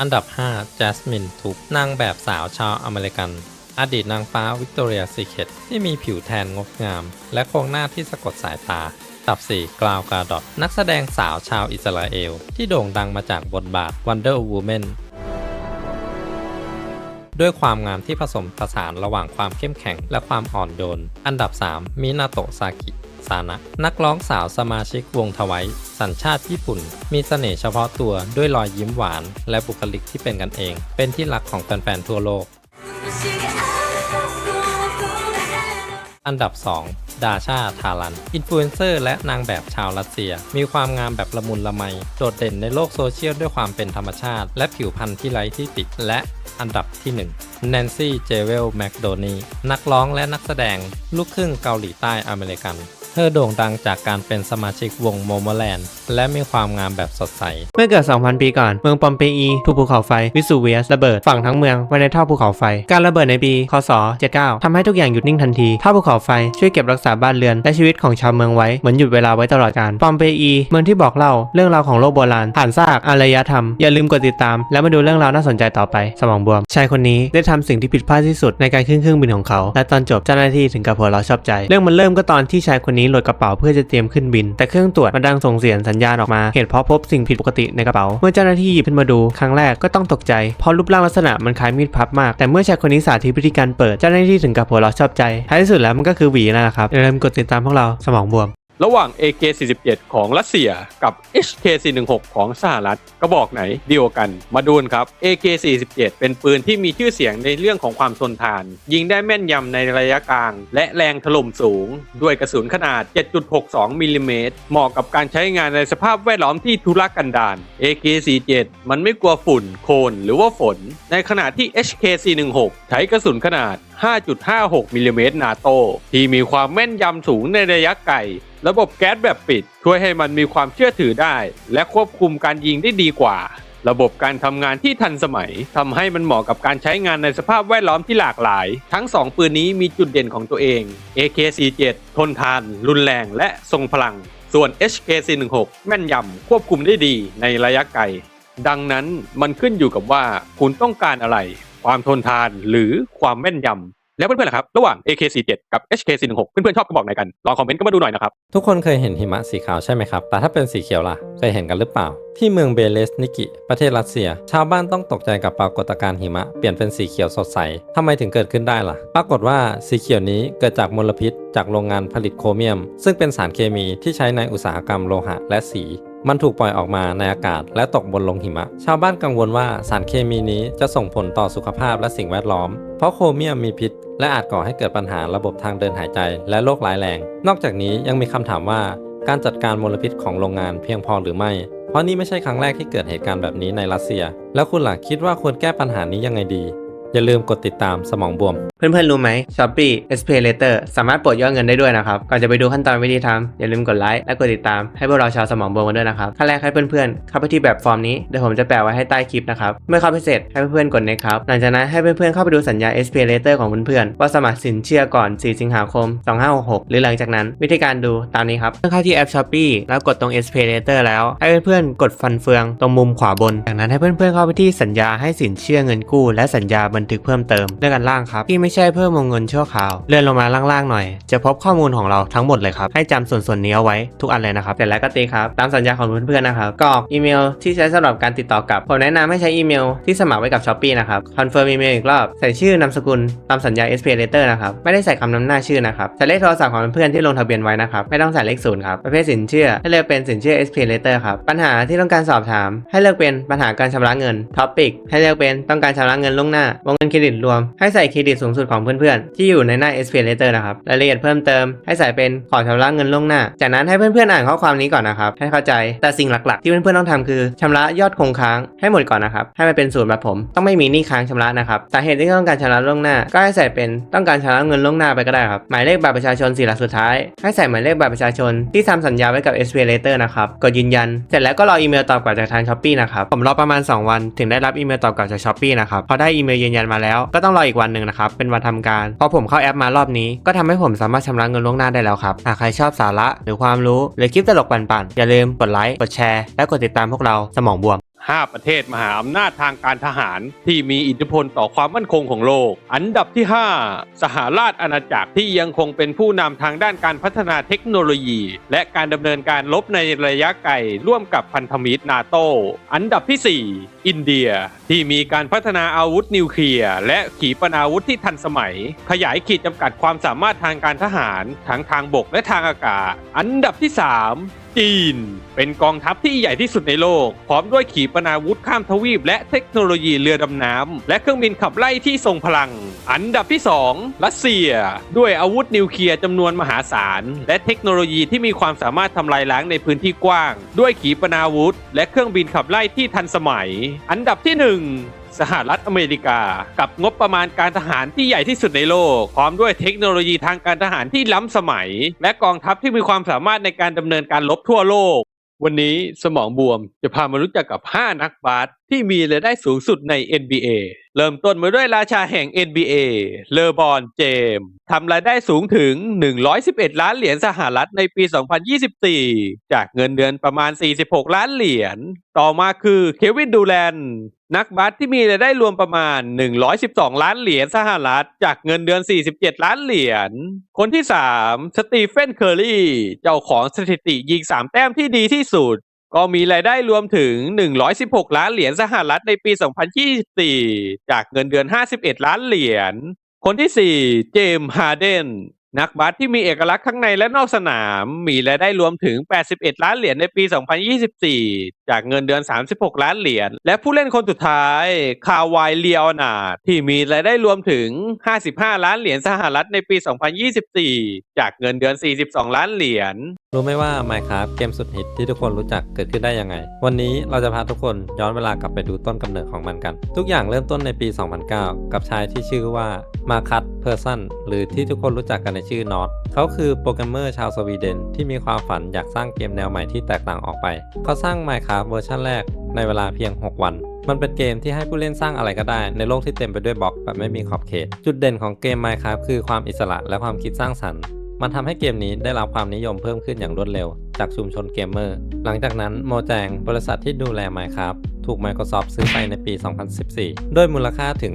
อันดับ5จัสมินทุกนางแบบสาวชาวอเมริกัน อดีตนางฟ้าวิกตอเรียซีเคตที่มีผิวแทนงดงาม และโครงหน้าที่สะกดสายตาอันดับ 4 กลาวกาดอตนักแสดงสาวชาวอิสราเอล ที่โด่งดังมาจากบทบาท Wonder Woman ด้วยความงามที่ผสมผสานระหว่างความเข้มแข็งและความอ่อนโยน อันดับ 3 มินาโตะซากิ ซานะนักร้องสาวสมาชิกวงทวายสัญชาติญี่ปุ่น มีเสน่ห์เฉพาะตัวด้วยรอยยิ้มหวาน และบุคลิกที่เป็นกันเอง เป็นที่รักของแฟนๆทั่วโลก อันดับ 2ดาชา ทารัน อินฟลูเอนเซอร์และนางแบบชาวรัสเซีย มีความงามแบบละมุนละไม โดดเด่นในโลกโซเชียลด้วยความเป็นธรรมชาติ และผิวพรรณที่ไร้ที่ติ และอันดับที่1 Nancy j e w e l m c d o n y นักร้องและนักแสดง ลูกครึ่งเกาหลีใต้อเมริกัน เธอโด่งดังจากการเป็นสมาชิกวงโมโมแลนด์และมีความงามแบบสดใส เมื่อเกิด 2,000 ปีก่อน เมืองปอมเปอีถูกภูเขาไฟ วิสูเวียสระเบิดฝังทั้งเมืองไว้ในท่อภูเขาไฟ การระเบิดในปี คศ 79ทำให้ทุกอย่างหยุดนิ่งทันที ท่อภูเขาไฟช่วยเก็บรักษาบ้านเรือน และชีวิตของชาวเมืองไว้ เหมือนหยุดเวลาไว้ตลอดกาล ปอมเปอี เมืองที่บอกเล่าเรื่องราวของโลกโบราณผ่านซากอารยธรรม อย่าลืมกดติดตาม แล้วมาดูเรื่องราวน่าสนใจต่อไป สมองบวม ชายคนนี้ได้ทำสิ่งที่ผิดพลาดที่สุดในการขึ้นเครื่องบินของเขา และตอนจบเจ้าหน้าที่ถึงกับหัวเราะชอบใจ เรื่องมันเริ่มก็ตอนที่ชายคนนี้โหลดกระเป๋าเพื่อจะเตรียมขึ้นบิน แต่เครื่องตรวจมันดังส่งเสียงสัญญาณออกมา เหตุเพราะพบสิ่งผิดปกติในกระเป๋า เมื่อเจ้าหน้าที่หยิบขึ้นมาดูครั้งแรกก็ต้องตกใจ เพราะรูปร่างลักษณะมันคล้ายมีดพับมาก แต่เมื่อชายคนนี้สาธิตวิธีการเปิด เจ้าหน้าที่ถึงกับหัวเราะชอบใจ ท้ายที่สุดแล้วมันก็คือหวีนั่นแหละครับอย่าลืมกดติดตามพวกเราสมองบวม ระหว่าง AK-47 ของรัสเซียกับ HK-416 ของสหรัฐกระบอกไหนดีกว่ากันมาดูนครับ AK-47 เป็นปืนที่มีชื่อเสียงในเรื่องของความทนทาน ยิงได้แม่นยำในระยะกลาง และแรงถล่มสูง ด้วยกระสุนขนาด 7.62มิลลิเมตรเหมาะกับการใช้งานในสภาพแวดล้อมที่ทุรกันดาร AK-47 มันไม่กลัวฝุ่นโคลนหรือว่าฝน ในขณะที่ HK-416 ใช้กระสุนขนาด 5.56มิลลิเมตรนาโตที่มีความแม่นยำสูงในระยะไกล ระบบแก๊สแบบปิดช่วยให้มันมีความเชื่อถือได้ และควบคุมการยิงได้ดีกว่า ระบบการทำงานที่ทันสมัยทำให้มันเหมาะกับการใช้งานในสภาพแวดล้อมที่หลากหลาย ทั้ง 2 ปืนนี้มีจุดเด่นของตัวเอง AK47 ทนทาน รุนแรง และทรงพลัง ส่วน HK416 แม่นยำควบคุมได้ดีในระยะไกล ดังนั้นมันขึ้นอยู่กับว่าคุณต้องการอะไร ความทนทานหรือความแม่นยำ แล้วเพื่อนๆล่ะครับ ระหว่าง AK47 กับ HK416 เพื่อนๆชอบกระบอกไหนกัน ลองคอมเมนต์ก็มาดูหน่อยนะครับ ทุกคนเคยเห็นหิมะสีขาวใช่ไหมครับ แต่ถ้าเป็นสีเขียวล่ะ เคยเห็นกันหรือเปล่า ที่เมืองเบเลสนิกิ ประเทศรัสเซีย ชาวบ้านต้องตกใจกับปรากฏการณ์หิมะ เปลี่ยนเป็นสีเขียวสดใสทำไมถึงเกิดขึ้นได้ล่ะ ปรากฏว่าสีเขียวนี้เกิดจากมลพิษ จากโรงงานผลิตโครเมียม ซึ่งเป็นสารเคมีที่ใช้ในอุตสาหกรรมโลหะและสี มันถูกปล่อยออกมาในอากาศและตกบนลงหิมะ ชาวบ้านกังวลว่าสารเคมีนี้จะส่งผลต่อสุขภาพและสิ่งแวดล้อม เพราะโครเมียมมีพิษ และอาจก่อให้เกิดปัญหาระบบทางเดินหายใจและโรคร้ายแรง นอกจากนี้ยังมีคำถามว่าการจัดการมลพิษของโรงงานเพียงพอหรือไม่ เพราะนี่ไม่ใช่ครั้งแรกที่เกิดเหตุการณ์แบบนี้ในรัสเซีย แล้วคุณล่ะคิดว่าควรแก้ปัญหานี้ยังไงดี อย่าลืมกดติดตามสมองบวม เพื่อนๆ รู้ไหม Shopee s p a y Later สามารถปลดยอดเงินได้ด้วยนะครับ ก่อนจะไปดูขั้นตอนวิธีทำอย่าลืมกดไลค์และกดติดตามให้พวกเราชาวสมองบวมกันด้วยนะครับขั้นแรกให้เพื่อนๆเข้าไปที่แบบฟอร์มนี้เดี๋ยวผมจะแปะไว้ให้ใต้คลิปนะครับเมื่อเข้าไปเสร็จให้เพื่อนๆกด next ครับหลังจากนั้นให้เพื่อนๆเข้าไปดูสัญญา s p a y Later ของเพื่อนๆว่าสมัครสินเชื่อก่อน 4 สิงหาคม 2566 หรือหลังจากนั้นวิธีการดูตามนี้ครับเมื่อเข้าที่แอป Shopee แล้วกดตรง s p a y Later แล้วให้เพื่อนๆกดฟันเฟืองตรงมุมขวาบนจากนั้นให้เพื่อนๆเข้าไปที่สัญญาให้สินเชื่อเงินกู้และสัญญาบันทึกเพิ่มเติมเลือกกันล่างครับที่ไม่ใช่เพิ่มวงเงินชั่วคราว เลื่อนลงมาล่างๆหน่อย จะพบข้อมูลของเราทั้งหมดเลยครับให้จำส่วนส่วนๆนี้เอาไว้ทุกอันเลยนะครับเสร็จแล้วก็ตีครับตามสัญญาของเพื่อนๆนะครับกรอกอีเมลที่ใช้สำหรับการติดต่อกับผมแนะนำให้ใช้อีเมลที่สมัครไว้กับ s h อ p e e นะครับคอนเฟิร์มอีเมลอีกรอบใส่ชื่อนามสกุลตามสัญญา s p a Letter นะครับไม่ได้ใส่คำนำหน้าชื่อนะครับใส่เลขโทรศัพท์ของเพื่อนๆที่ลงทะเบียนไว้นะครับไม่ต้องใส่เลขศูนย์ครับประเภทสินเชื่อให้เลือกเป็นสินเชื่อ s p Letter ครับปัญหาที่ต้องการสอบถาม ให้เลือกเป็นปัญหาการชำระเงิน Topic ให้เลือกเป็นต้องการชำระเงินล่วงหน้าวงเงินเครดิตรวม ให้ใส่เครดิตสูงสุดของเพื่อนๆ ที่อยู่ในหน้า s p a Letter นะครับรายละเอียดเพิ่มเติมให้ใส่เป็นขอชำระเงินล่วงหน้า จากนั้นให้เพื่อนๆอ่านข้อความนี้ก่อนนะครับให้เข้าใจแต่สิ่งหลักๆ ที่เพื่อนๆต้องทำคือชำระยอดคงค้างให้หมดก่อนนะครับให้มันเป็นศูนย์แบบผม ต้องไม่มีหนี้ค้างชำระนะครับสาเหตุที่ต้องการชำระล่วงหน้า ก็ให้ใส่เป็นต้องการชำระเงินล่วงหน้าไปก็ได้ครับหมายเลขบัตรประชาชนสี่หลักสุดท้าย ให้ใส่หมายเลขบัตรประชาชนที่ทำสัญญาไว้กับ s p a Later นะครับกดยืนยันเสร็จแล้วก็รออีเมลตอบกลับจากทาง s h อ p e e นะครับผมรอประมาณ 2 วันถึงได้รับอีเมลตอบกลับจาก s h อ p e e นะครับพอได้อีเมลยืนยันมาแล้ว ก็ต้องรออีกวันหนึ่งนะครับ เป็นวันทำการ พอผมเข้าแอปมารอบนี้ ก็ทำให้ผมสามารถชำระเงินล่วงหน้าได้แล้วครับ หากใครชอบสาระหรือความรู้หรือคลิปตลกปั่นๆ อย่าลืมกดไลค์ กดแชร์ และกดติดตามพวกเราสมองบวม 5 ประเทศมหาอำนาจทางการทหาร ที่มีอิทธิพลต่อความมั่นคงของโลก อันดับที่ 5 สหราชอาณาจักรที่ยังคงเป็นผู้นำทางด้านการพัฒนาเทคโนโลยี และการดำเนินการลบในระยะไกลร่วมกับพันธมิตรนาโต อันดับที่ 4 อินเดียที่มีการพัฒนาอาวุธนิวเคลียร์และขีปนาวุธที่ทันสมัย ขยายขีดจำกัดความสามารถทางการทหารทั้งทางบกและทางอากาศ อันดับที่ 3 จีน เป็นกองทัพที่ใหญ่ที่สุดในโลก พร้อมด้วยขีปนาวุธข้ามทวีป และเทคโนโลยีเรือดำน้ำและเครื่องบินขับไล่ที่ทรงพลัง อันดับที่ 2 รัสเซีย ด้วยอาวุธนิวเคลียร์จำนวนมหาศาล และเทคโนโลยีที่มีความสามารถทำลายล้างในพื้นที่กว้าง ด้วยขีปนาวุธ และเครื่องบินขับไล่ที่ทันสมัย อันดับที่ 1 สหรัฐอเมริกา กับงบประมาณการทหารที่ใหญ่ที่สุดในโลก พร้อมด้วยเทคโนโลยีทางการทหารที่ล้ำสมัย และกองทัพที่มีความสามารถในการดำเนินการลบทั่วโลก วันนี้สมองบวมจะพามารู้จักกับ 5 นักบาสที่มีรายได้สูงสุดใน NBA เริ่มต้นมาด้วยราชาแห่ง NBA เลอบอนเจมส์ทำรายได้สูงถึง 111 ล้านเหรียญสหรัฐในปี 2024 จากเงินเดือนประมาณ 46 ล้านเหรียญ ต่อมาคือเควินดูแลน นักบาสที่มีรายได้รวมประมาณ 112 ล้านเหรียญสหรัฐ จากเงินเดือน 47 ล้านเหรียญ คนที่ 3 สตีเฟน เคอร์รีเจ้าของสถิติยิง 3 แต้มที่ดีที่สุด ก็มีรายได้รวมถึง 116 ล้านเหรียญสหรัฐในปี 2024 จากเงินเดือน 51 ล้านเหรียญ คนที่ 4 เจมส์ ฮาร์เดน นักบาสที่มีเอกลักษณ์ข้างในและนอกสนาม มีรายได้รวมถึง 81 ล้านเหรียญในปี 2024 จากเงินเดือน 36 ล้านเหรียญ และผู้เล่นคนสุดท้าย คาวายเลียนาที่มีรายได้รวมถึง 55 ล้านเหรียญสหรัฐในปี 2024 จากเงินเดือน 42 ล้านเหรียญ รู้ไหมว่า Minecraft เกมสุดฮิตที่ทุกคนรู้จักเกิดขึ้นได้ยังไง วันนี้เราจะพาทุกคนย้อนเวลากลับไปดูต้นกำเนิดของมันกัน ทุกอย่างเริ่มต้นในปี 2009 กับชายที่ชื่อว่ามาคัตเพอร์ซันหรือที่ทุกคนรู้จักกันในชื่อนอตเขาคือโปรแกรมเมอร์ชาวสวีเดน ที่มีความฝันอยากสร้างเกมแนวใหม่ที่แตกต่างออกไป เขาสร้าง Minecraft เวอร์ชันแรกในเวลาเพียง 6 วันมันเป็นเกมที่ให้ผู้เล่นสร้างอะไรก็ได้ ในโลกที่เต็มไปด้วยบล็อกแบบไม่มีขอบเขต จุดเด่นของเกม Minecraft คือความอิสระและความคิดสร้างสรรค์ มันทำให้เกมนี้ได้รับความนิยมเพิ่มขึ้นอย่างรวดเร็ว จากชุมชนเกมเมอร์ หลังจากนั้นโมแจงบริษัทที่ดูแล Minecraft ถูก Microsoft ซื้อไปในปี 2014 ด้วยมูลค่าถึง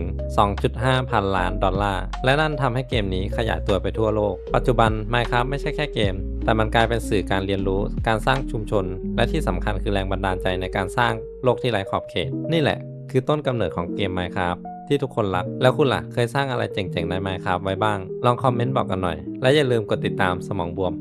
2.5 พันล้านดอลลาร์ และนั่นทำให้เกมนี้ขยายตัวไปทั่วโลก ปัจจุบัน Minecraft ไม่ใช่แค่เกม แต่มันกลายเป็นสื่อการเรียนรู้ การสร้างชุมชน และที่สำคัญคือแรงบันดาลใจในการสร้างโลกที่ไร้ขอบเขต นี่แหละ คือต้นกำเนิดของเกม Minecraft ที่ทุกคนรัก แล้วคุณล่ะ เคยสร้างอะไรเจ๋งๆใน Minecraft ไว้บ้าง ลองคอมเมนต์บอกกันหน่อย และอย่าลืมกดติดตามสมองบวม